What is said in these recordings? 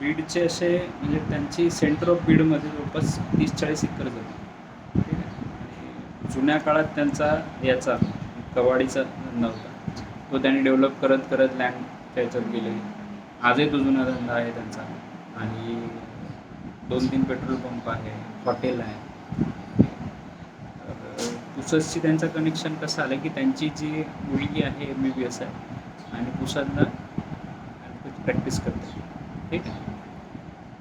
बीडचे असे म्हणजे त्यांची सेंटर ऑफ बीडमध्ये जवळपास तीस चाळीस एकर जमीन ठीक आहे? जुन्या काळात त्यांचा याचा कवाडीचा धंदा होता. तो त्यांनी डेव्हलप करत करत लँड त्याच्यात गेले. आजही तो जुना धंदा आहे त्यांचा. आणि दोन तीन पेट्रोल पंप आहे हॉटेल आहे. पुसदशी त्यांचं कनेक्शन कसं आलं की त्यांची जी मुलगी आहे एम बी बी एस आहे आणि पुसदला प्रॅक्टिस करते. ठीक आहे.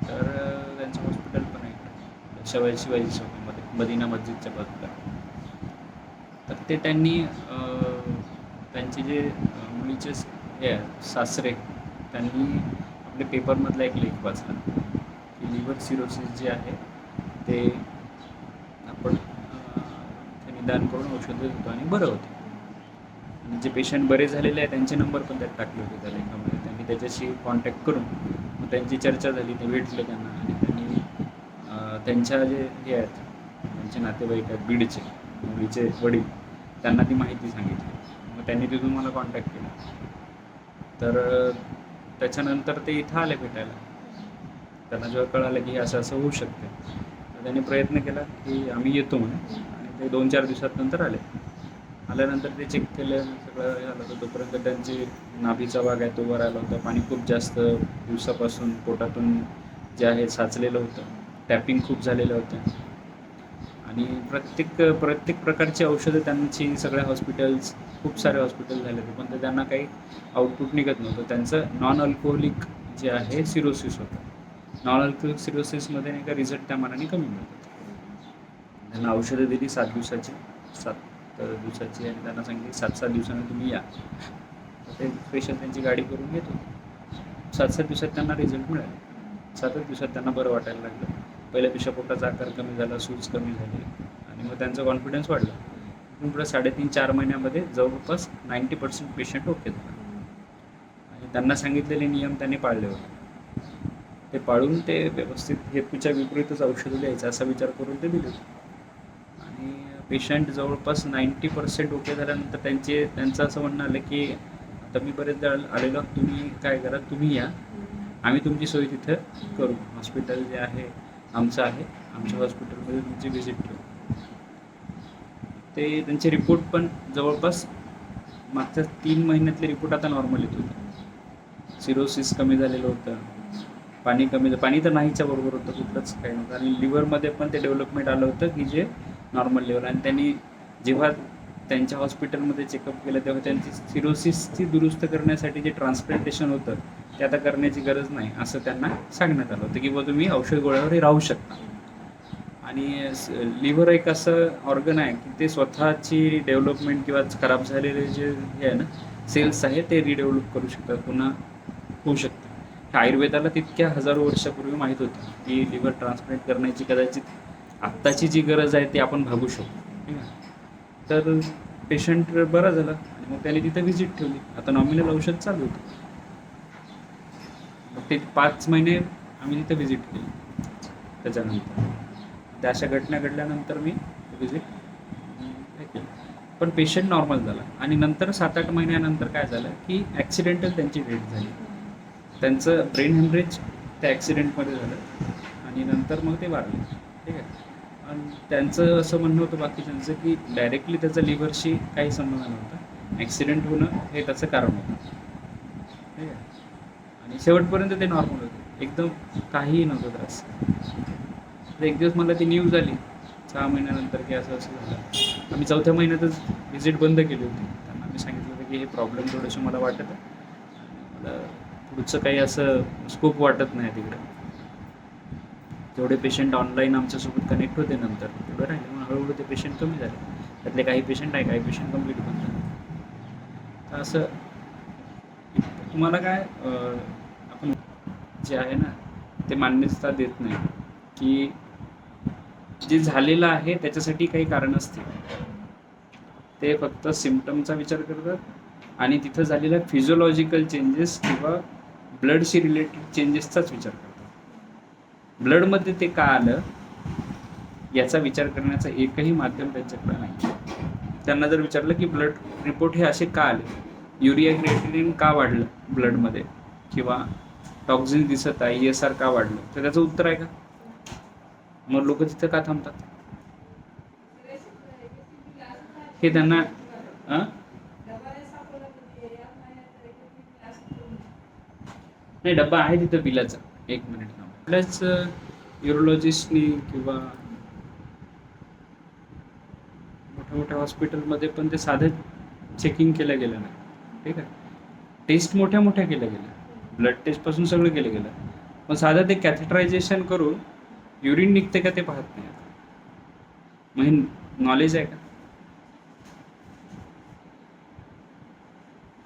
तर त्यांचं हॉस्पिटल पण आहे इकडे. शिवाजी शिवाजी चौकामध्ये मदिना मस्जिदच्या बाजूला. तर ते त्यांनी त्यांचे जे मुलीचे हे सासरे त्यांनी आपल्या पेपरमधला एक लेख वाचला की लिव्हर सिरोसिस जे आहे ते आपण निदान करून औषधं देतो आणि बरं होते. आणि जे पेशंट बरे झालेले आहे त्यांचे नंबर पण त्यात टाकले होते त्या लेखामध्ये त्यांनी त्याच्याशी कॉन्टॅक्ट करून त्यांची चर्चा झाली ते भेटले त्यांना. आणि त्यांनी त्यांच्या जे हे आहेत त्यांचे नातेवाईक आहेत बीडचे मुलीचे वडील त्यांना ती माहिती सांगितली. मग त्यांनी तिथून मला कॉन्टॅक्ट केला. तर त्याच्यानंतर ते इथं आले भेटायला. त्यांना जेव्हा कळालं की असं असं होऊ शकते. तर त्यांनी प्रयत्न केला की आम्ही येतो म्हणे आणि ते दोन चार दिवसात नंतर आले. आल्यानंतर ते चेक केलं सगळं झालं. होतं तोपर्यंत त्यांची नाभीचा भाग आहे तो वर आला होता. पाणी खूप जास्त दिवसापासून पोटातून जे आहे साचलेलं होतं. टॅपिंग खूप झालेलं होतं. आणि प्रत्येक प्रत्येक प्रकारची औषधं त्यांची सगळ्या हॉस्पिटल्स खूप सारे हॉस्पिटल झाले होते. पण ते त्यांना काही आउटपुट निघत नव्हतं. त्यांचं नॉन अल्कोहोलिक जे आहे सिरोसिस होतं. नॉन अल्कोहोलिक सिरोसिसमध्ये नाही का रिझल्ट त्या मानाने कमी मिळतो त्यांना औषधं दिली सात दिवसाची. सात दिवसाची आणि त्यांना सांगितली सात सात दिवसांनी तुम्ही या. तर ते स्पेशल त्यांची गाडी करून घेतो. सात सात दिवसात त्यांना रिझल्ट मिळाले. सातच दिवसात त्यांना बरं वाटायला लागलं. पहिल्यापेक्षा पोटाचा आकार कमी झाला सूज कमी झाली आणि मग त्यांचा कॉन्फिडन्स वाढला. इथून पुढे साडेतीन चार महिन्यामध्ये जवळपास नाईंटी पर्सेंट पेशंट ओके झाला. आणि त्यांना सांगितलेले नियम त्यांनी पाळले होते. ते पाळून ते व्यवस्थित हेतूच्या विपरीतच औषधं द्यायचं असा विचार करून ते दिले होते. पेशंट जवळपास नाईंटी पर्सेंट ओके झाल्यानंतर त्यांचे त्यांचं असं म्हणणं आलं की आता मी बरेच आलेलो तुम्ही काय करा तुम्ही या. आम्ही तुमची सोय तिथं करू. हॉस्पिटल जे आहे आमचं आहे. आमच्या हॉस्पिटलमध्ये तुमची व्हिजिट ठेवू. ते त्यांचे रिपोर्ट पण जवळपास मागच्या तीन महिन्यातले रिपोर्ट आता नॉर्मल येत होते. सिरोसिस कमी झालेलं होतं. पाणी कमी पाणी तर नाहीच्या बरोबर होतं कुठलंच काही नव्हतं. आणि लिव्हरमध्ये पण ते डेव्हलपमेंट आलं होतं की जे नॉर्मल लेवल आणि त्यांनी जेव्हा त्यांच्या हॉस्पिटलमध्ये चेकअप केलं तेव्हा त्यांची सिरोसिसची दुरुस्त करण्यासाठी जे ट्रान्सप्लांटेशन होतं ते आता करण्याची गरज नाही असं त्यांना सांगण्यात आलं होतं की बुवा तुम्ही औषध गोळ्यावरही राहू शकता. आणि लिव्हर एक असं ऑर्गन आहे की ते स्वतःची डेव्हलपमेंट किंवा खराब झालेले जे हे आहे ना सेल्स आहे ते रिडेव्हलप करू शकतात पुन्हा होऊ शकतं. आयुर्वेदाला तितक्या हजारो वर्षापूर्वी माहीत होतं की लिव्हर ट्रान्सप्लांट करण्याची कदाचित आत्ताची जी गरज आहे ती आपण भागू शकतो. ठीक आहे तर पेशंट बरा झाला आणि मग त्याने तिथं व्हिजिट ठेवली. आता नॉमिनल औषध चालू होतं. मग ते पाच महिने आम्ही तिथं व्हिजिट केली. त्याच्यानंतर. त्या अशा घटना घडल्यानंतर मी व्हिजिट पण पेशंट नॉर्मल झाला. आणि नंतर सात आठ महिन्यानंतर काय झालं की ॲक्सिडेंटल त्यांची डेथ झाली. त्यांचं ब्रेन हेमरेज त्या ॲक्सिडेंटमध्ये झालं. आणि नंतर मग ते वारले ठीक आहे? आणि त्यांचं असं म्हणणं होतं बाकीच्यांचं की डायरेक्टली त्याचा लिव्हरशी काही संबंध नव्हता. ॲक्सिडेंट होणं हे त्याचं कारण होतं. ठीक आहे? आणि शेवटपर्यंत ते नॉर्मल होते. एकदम काहीही नव्हतं त्रास. तर एक दिवस मला ती न्यूज आली. सहा महिन्यानंतर की असं असं झालं. आम्ही चौथ्या महिन्यातच व्हिजिट बंद केली होती. त्यांना आम्ही सांगितलं होतं की हे प्रॉब्लेम थोडेसे मला वाटत आहे. मला पुढचं काही असं स्कोप वाटत नाही तिकडे. जेवढे पेशंट ऑनलाईन आमच्यासोबत कनेक्ट होते नंतर. तेवढं राहिले. मग हळूहळू ते पेशंट कमी झाले. त्यातले काही पेशंट आहे काही पेशंट कंप्लीट पण झाले तर असं तुम्हाला काय आपण जे आहे ना ते मान्यता देत नाही. की जे झालेलं आहे त्याच्यासाठी काही कारण असतील. ते फक्त सिमटमचा विचार करतात आणि तिथं झालेल्या फिजिओलॉजिकल चेंजेस किंवा ब्लडशी रिलेटेड चेंजेसचाच विचार करतात. ब्लडमध्ये ते का आलं याचा विचार करण्याचा एकही माध्यम त्यांच्याकडे नाही. त्यांना जर विचारलं की ब्लड रिपोर्ट हे असे का आले? युरिया क्रिएटिनिन का वाढलं ब्लडमध्ये? किंवा टॉक्झिन दिसत आहे एस आर का वाढलं? तर त्याचं उत्तर आहे का? मग लोक तिथं का थांबतात? हे त्यांना नाही डब्बा आहे तिथं बिलाचा एक मिनिट. आपल्याच युरोलॉजिस्टनी किंवा मोठ्या मोठ्या हॉस्पिटलमध्ये पण ते साधं चेकिंग केलं गेलं नाही. ठीक आहे? टेस्ट मोठ्या मोठ्या केल्या गेल्या. ब्लड टेस्टपासून सगळं केलं गेलं. पण साधं ते कॅथेटरायझेशन करून युरिन निघते का ते पाहत नाही मग हे नॉलेज आहे का?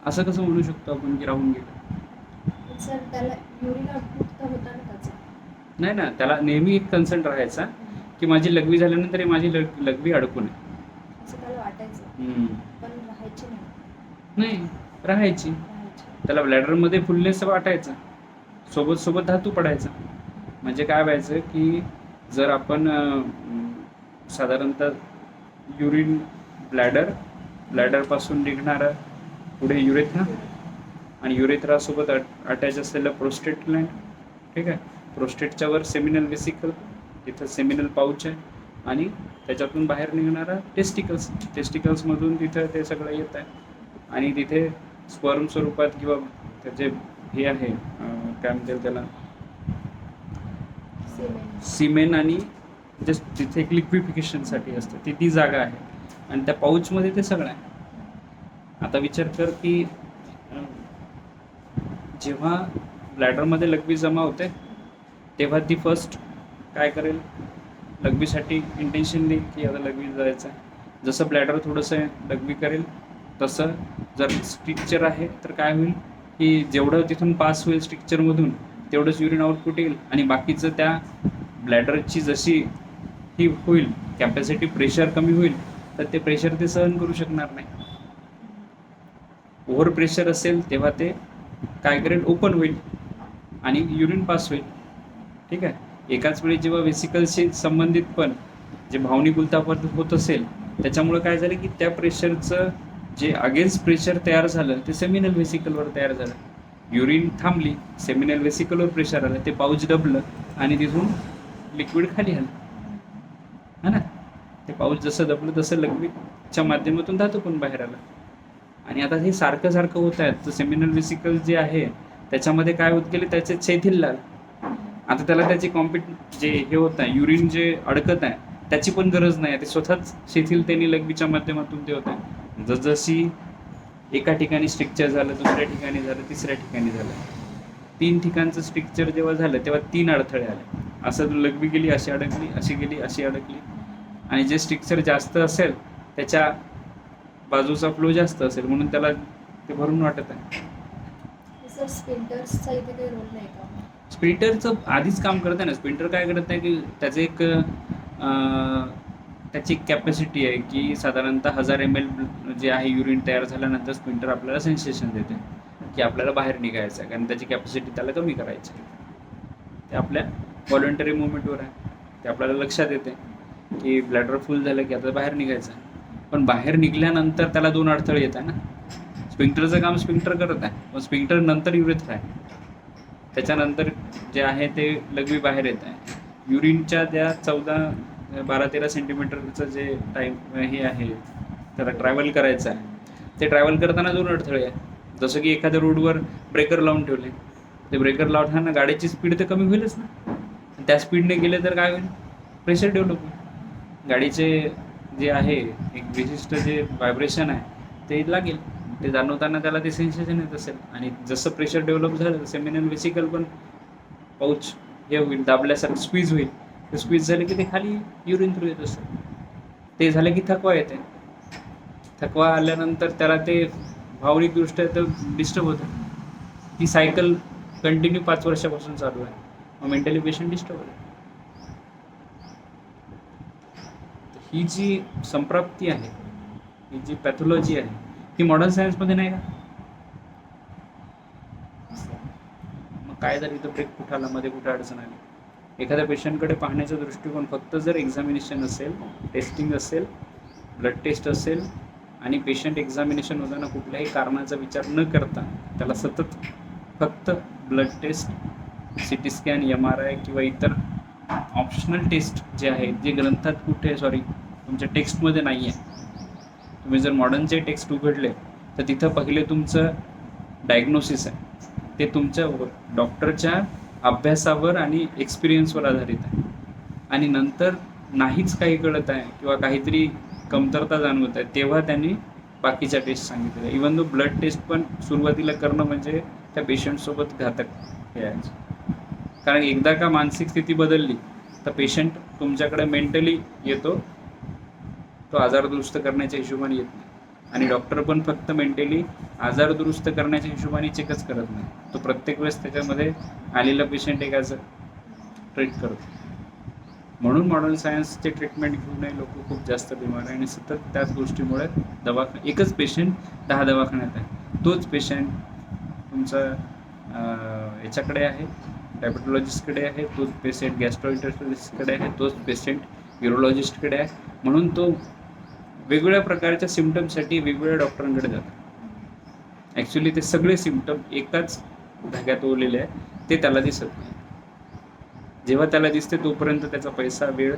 असं कसं म्हणू शकतो आपण की राहून गेलं? सर त्याला युरिन आउटपुट होता नाही ना त्याला नेहमी एक कन्सर्न राहायचा की माझी लघवी झाल्यानंतर हे माझी लघवी. पण राहायची नाही. नाही राहायची. त्याला ब्लॅडरमध्ये फुलनेस वाटायचा. सोबत सोबत धातू पडायचा. म्हणजे काय व्हायचं की जर आपण साधारणतः युरिन ब्लॅडर ब्लॅडरपासून निघणारं पुढे युरेथ्रा आणि युरेथ्रासोबत अटॅच असलेलं प्रोस्टेट ग्लँड ठीक आहे? प्रोस्टेटच्या वर सेमिनल वेसिकल तिथं सेमिनल पाऊच आहे आणि त्याच्यातून बाहेर निघणारा टेस्टिकल्स टेस्टिकल्समधून तिथं ते सगळं येत आहे. आणि तिथे स्पर्म स्वरूपात किंवा त्याचे हे आहे काय म्हणतील त्याला? सिमेन आणि जस्ट तिथे एक लिक्विफिकेशनसाठी असतं. ती ती जागा आहे. आणि त्या पाऊचमध्ये ते सगळं आहे. आता विचार कर की जेव्हा ब्लॅडरमध्ये लघवी जमा होते तेव्हा ती फर्स्ट काय करेल? लघवीसाठी इंटेन्शन देईल की आता लघवी जायचं आहे. जसं ब्लॅडर थोडंसं लघवी करेल तसं जर स्ट्रिक्चर आहे तर काय होईल? की जेवढं तिथून पास होईल स्ट्रिक्चरमधून तेवढंच युरिन आउटपुट येईल आणि बाकीचं त्या ब्लॅडरची जशी ही होईल कॅपॅसिटी प्रेशर कमी होईल तर ते प्रेशर ते सहन करू शकणार नाही. ओव्हर प्रेशर असेल तेव्हा ते काय करेल? ओपन होईल आणि युरिन पास होईल. ठीक आहे? एकाच वेळी जेव्हा वेसिकलशी संबंधित पण जे भावनिक उलतापत होत असेल त्याच्यामुळे काय झालं की त्या प्रेशरचं जे अगेन्स्ट प्रेशर तयार झालं ते सेमिनल वेसिकलवर तयार झालं. युरिन थांबली सेमिनल वेसिकलवर प्रेशर आलं ते पाऊच डबलं आणि तिथून लिक्विड खाली आलं. है ना? ते पाऊस जसं दबलं तसं लघवीच्या माध्यमातून धातू पण बाहेर आला. आणि आता हे सारखं सारखं होत आहे. तर सेमिनल वेसिकल जे आहे त्याच्यामध्ये काय होत गेले? त्याचे छैथिल लाल. आता त्याला त्याची कॉम्पिट जे हे होत आहे युरिन जे अडकत आहे त्याची पण गरज नाही. ते स्वतःच शिथिलतेने लघवीच्या माध्यमातून ते होत आहे. जसजशी एका ठिकाणी स्ट्रिक्चर झालं दुसऱ्या ठिकाणी झालं तिसऱ्या ठिकाणी झालं. तीन ठिकाणचं स्ट्रिक्चर जेव्हा झालं तेव्हा तीन अडथळे आले. असं लघवी गेली अशी अडकली अशी गेली अशी अडकली. आणि जे स्ट्रिक्चर जास्त असेल त्याच्या बाजूचा फ्लो जास्त असेल म्हणून त्याला ते भरून वाटत आहे. सर स्प्रिंटरचं आधीच काम करत आहे ना. स्प्रिंटर काय करत आहे की त्याचं एक त्याची एक कॅपॅसिटी आहे की साधारणतः हजार एम एल जे आहे युरिन तयार झाल्यानंतर स्प्रिंटर आपल्याला सेन्सेशन देते की आपल्याला बाहेर निघायचं आहे. कारण त्याची कॅपॅसिटी त्याला कमी करायची आहे. ते आपल्या व्हॉलंटरी मुवमेंटवर आहे. ते आपल्याला लक्षात येते की ब्लॅडर फुल झालं की आता बाहेर निघायचं आहे. पण बाहेर निघल्यानंतर त्याला दोन अडथळे येत आहे ना. स्प्रिंटरचं काम स्प्रिंटर करत आहे. पण स्प्रिंटर नंतर युरिथ आहे. त्याच्यानंतर जे आहे ते लघवी बाहेर येत आहे. युरिनच्या त्या चौदा बारा तेरा सेंटीमीटरचं जे टाईम हे आहे त्याला ट्रॅव्हल करायचं आहे. ते ट्रॅव्हल करताना दोन अडथळे आहे जसं की एखाद्या रोडवर ब्रेकर लावून ठेवले. ते ब्रेकर लावताना गाडीची स्पीड तर कमी होईलच ना. त्या स्पीडने गेले तर काय होईल? प्रेशर डेव्हलप होईल. गाडीचे जे आहे एक विशिष्ट जे व्हायब्रेशन आहे ते लागेल. ते जाणवताना त्याला ते सेन्सेशन येत असेल. आणि जसं प्रेशर डेव्हलप झालं सेमिनल वेसिकल पण पाऊच हे होईल दाबल्यासारखं स्क्वीज होईल. ते स्क्वीज झालं की ते खाली युरिन थ्रू येत असतं. ते झालं की थकवा येते. थकवा आल्यानंतर त्याला ते भावनिकदृष्ट्या तर डिस्टर्ब होतं. ती सायकल कंटिन्यू पाच वर्षापासून चालू आहे. मग मेंटली पेशंट डिस्टर्ब होते ही जी संप्राप्ती आहे ही जी पॅथॉलॉजी आहे ती मॉडर्न सायन्समध्ये नाही का? मग काय झालं इथं ब्रेक कुठं आला मध्ये कुठं अडचण आली. एखाद्या पेशंटकडे पाहण्याचा दृष्टिकोन फक्त जर एक्झामिनेशन असेल टेस्टिंग असेल ब्लड टेस्ट असेल आणि पेशंट एक्झामिनेशन होताना कुठल्याही कारणाचा विचार न करता त्याला सतत फक्त blood test C T scan M R I किंवा इतर ऑप्शनल टेस्ट जे आहेत जे ग्रंथात कुठे सॉरी तुमच्या टेक्स्टमध्ये नाही आहे तुम्ही जर मॉडर्नचे टेक्स्ट उघडले तर तिथं पहिले तुमचं डायग्नोसिस आहे. ते तुमच्या डॉक्टरच्या अभ्यासावर आणि एक्सपिरियन्सवर आधारित आहे. आणि नंतर नाहीच काही कळत आहे किंवा काहीतरी कमतरता जाणवत आहे तेव्हा त्यांनी बाकीच्या टेस्ट सांगितलेल्या इवन दो ब्लड टेस्ट पण सुरुवातीला करणं म्हणजे त्या पेशंटसोबत घातक हे आहे. कारण एकदा का मानसिक स्थिती बदलली तर पेशंट तुमच्याकडे मेंटली येतो तो आजार दुरुस्त करण्याच्या हिशोबाने येत नाही. आणि डॉक्टर पण फक्त मेंटली आजार दुरुस्त करण्याच्या हिशोबाने चेकच करत नाही. तो प्रत्येक वेळेस त्याच्यामध्ये आलेला पेशंट एक ॲज ट्रीट करतो. म्हणून मॉडर्न सायन्सचे ट्रीटमेंट घेऊनही लोक खूप जास्त बिमार आहे आणि सतत त्याच गोष्टीमुळे दवाखा एकच पेशंट दहा दवाखान्यात आहे. तोच पेशंट तुमचा याच्याकडे आहे डायबेटॉलॉजिस्टकडे आहे तोच पेशंट गॅस्ट्रोइंटरस्टकडे आहे तोच पेशंट युरोलॉजिस्टकडे आहे. म्हणून तो वेगवेगळ्या प्रकारच्या सिमटमसाठी वेगवेगळ्या डॉक्टरांकडे जातात. ॲक्च्युली ते सगळे सिमटम एकाच धाग्यात ओलेले आहे ते त्याला दिसत नाही. जेव्हा त्याला दिसते तोपर्यंत त्याचा पैसा वेळ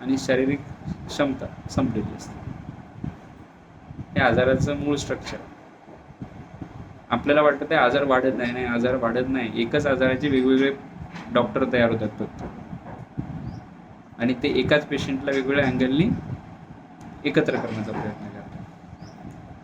आणि शारीरिक क्षमता संपलेली असते. हे आजाराचं मूळ स्ट्रक्चर आपल्याला वाटतं ते आजार वाढत नाही नाही आजार वाढत नाही. एकच आजाराचे वेगवेगळे डॉक्टर तयार होतात फक्त. आणि ते एकाच पेशंटला वेगवेगळ्या अँगलनी एकत्र करण्याचा प्रयत्न